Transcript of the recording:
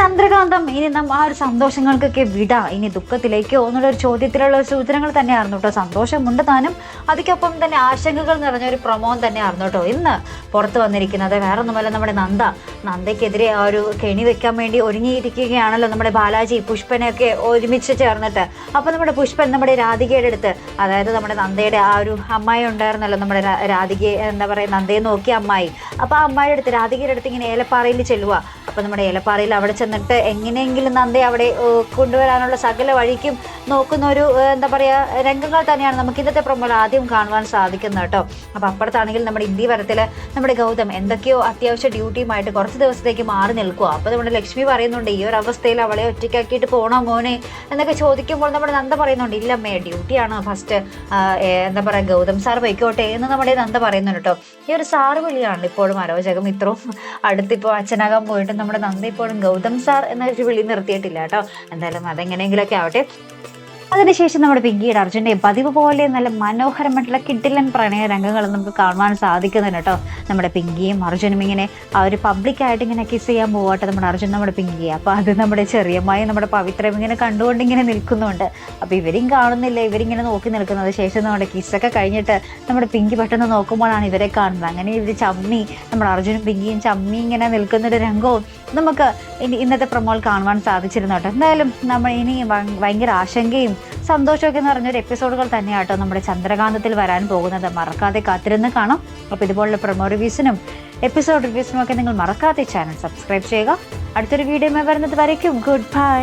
ചന്ദ്രകാന്തം ഇനി നമ്മ ആ ഒരു സന്തോഷങ്ങൾക്കൊക്കെ വിട. ഇനി ദുഃഖത്തിലേക്കോ എന്നുള്ള ഒരു ചോദ്യത്തിലുള്ള സൂചനകൾ തന്നെയായിരുന്നു കേട്ടോ. സന്തോഷമുണ്ട് താനും. അതിക്കൊപ്പം തന്നെ ആശങ്കകൾ നിറഞ്ഞ ഒരു പ്രമോം തന്നെയായിരുന്നു കേട്ടോ. ഇന്ന് പുറത്ത് വന്നിരിക്കുന്നത് വേറെ ഒന്നുമല്ല നമ്മുടെ നന്ദ. നന്ദയ്ക്കെതിരെ ആ ഒരു കെണി വെക്കാൻ വേണ്ടി ഒരുങ്ങിയിരിക്കുകയാണല്ലോ നമ്മുടെ ബാലാജി പുഷ്പനെയൊക്കെ ഒരുമിച്ച് ചേർന്നിട്ട്. അപ്പോൾ നമ്മുടെ പുഷ്പൻ നമ്മുടെ രാധികയുടെ അടുത്ത് അതായത് നമ്മുടെ നന്ദയുടെ ആ ഒരു അമ്മായി ഉണ്ടായിരുന്നല്ലോ നമ്മുടെ രാധിക എന്താ പറയുക നന്ദയെ നോക്കിയ അമ്മായി. അപ്പോൾ ആ അമ്മായിയുടെ അടുത്ത് രാധികയുടെ അടുത്ത് ഇങ്ങനെ ഏലപ്പാറയിൽ ചെല്ലുക അപ്പോൾ നമ്മുടെ ഏലപ്പാറയിൽ അവിടെ ചെന്നിട്ട് എങ്ങനെയെങ്കിലും നന്ദയെ അവിടെ കൊണ്ടുവരാനുള്ള സകല വഴിക്കും നോക്കുന്ന ഒരു എന്താ പറയുക രംഗങ്ങൾ തന്നെയാണ് നമുക്ക് ഇന്നത്തെ പ്രൊമോയിൽ ആദ്യം കാണുവാൻ സാധിക്കുന്നത് കേട്ടോ. അപ്പോൾ അപ്പുറത്താണെങ്കിൽ നമ്മുടെ ഇന്ത്യ വരത്തിൽ നമ്മുടെ ഗൗതം എന്തൊക്കെയോ അത്യാവശ്യ ഡ്യൂട്ടിയുമായിട്ട് കുറച്ച് ദിവസത്തേക്ക് മാറി നിൽക്കുക അപ്പോൾ നമ്മുടെ ലക്ഷ്മി പറയുന്നുണ്ട് ഈ ഒരു അവസ്ഥയിൽ അവളെ ഒറ്റയ്ക്കാക്കിയിട്ട് പോകണോ മോനെ എന്നൊക്കെ ചോദിക്കുമ്പോൾ നമ്മുടെ നന്ദ പറയുന്നുണ്ട് ഇല്ലമ്മേ ഡ്യൂട്ടിയാണ് ഫസ്റ്റ് എന്താ പറയുക ഗൗതം സാർ പൊയ്ക്കോട്ടെ എന്ന് നമ്മുടെ നന്ദ പറയുന്നുണ്ട് കേട്ടോ. ഈ ഒരു സാറ് വിളിയാണ് ഇപ്പോഴും അരോചകം. ഇത്രയും അടുത്തിപ്പോൾ അച്ഛനാകാൻ പോയിട്ട് നമ്മുടെ നന്ദ ഇപ്പോഴും ഗൗതം സാർ എന്ന വിളി നിർത്തിയിട്ടില്ല കേട്ടോ. എന്തായാലും അതെങ്ങനെയെങ്കിലൊക്കെ ആവട്ടെ. അതിനുശേഷം നമ്മുടെ പിങ്കിയുടെ അർജുന്റെ പതിവ് പോലെ നല്ല മനോഹരമായിട്ടുള്ള കിട്ടിലൻ പ്രണയ രംഗങ്ങൾ നമുക്ക് കാണുവാൻ സാധിക്കുന്നുണ്ട് കേട്ടോ. നമ്മുടെ പിങ്കിയും അർജുനും ഇങ്ങനെ ആ ഒരു പബ്ലിക്കായിട്ട് ഇങ്ങനെ കിസ് ചെയ്യാൻ പോകട്ടെ നമ്മുടെ അർജുൻ നമ്മുടെ പിങ്കിയെ. അപ്പോൾ അത് നമ്മുടെ ചെറിയമായി നമ്മുടെ പവിത്രം ഇങ്ങനെ കണ്ടുകൊണ്ട് ഇങ്ങനെ നിൽക്കുന്നുണ്ട്. അപ്പോൾ ഇവരും കാണുന്നില്ല ഇവരിങ്ങനെ നോക്കി നിൽക്കുന്നത്. ശേഷം നമ്മുടെ കിസ്സൊക്കെ കഴിഞ്ഞിട്ട് നമ്മുടെ പിങ്കി പെട്ടെന്ന് നോക്കുമ്പോഴാണ് ഇവരെ കാണുന്നത്. അങ്ങനെ ഇവർ ചമ്മി നമ്മുടെ അർജുനും പിങ്കിയും ചമ്മി ഇങ്ങനെ നിൽക്കുന്നൊരു രംഗവും നമുക്ക് ഇനി ഇന്നത്തെ പ്രമോൾ കാണുവാൻ സാധിച്ചിരുന്നു കേട്ടോ എന്തായാലും നമ്മൾ ഇനി ഭയങ്കര ആശങ്കയും സന്തോഷമൊക്കെ എന്ന് പറഞ്ഞൊരു എപ്പിസോഡുകൾ തന്നെയാട്ടോ നമ്മുടെ ചന്ദ്രകാന്തത്തിൽ വരാൻ പോകുന്നത്. മറക്കാതെ കാത്തിരുന്ന് കാണാം. അപ്പോൾ ഇതുപോലുള്ള പ്രൊമോ റിവ്യൂസിനും എപ്പിസോഡ് റിവ്യൂസിനും ഒക്കെ നിങ്ങൾ മറക്കാതെ ചാനൽ സബ്സ്ക്രൈബ് ചെയ്യുക. അടുത്തൊരു വീഡിയോ വരുന്നത് വരയ്ക്കും. Good bye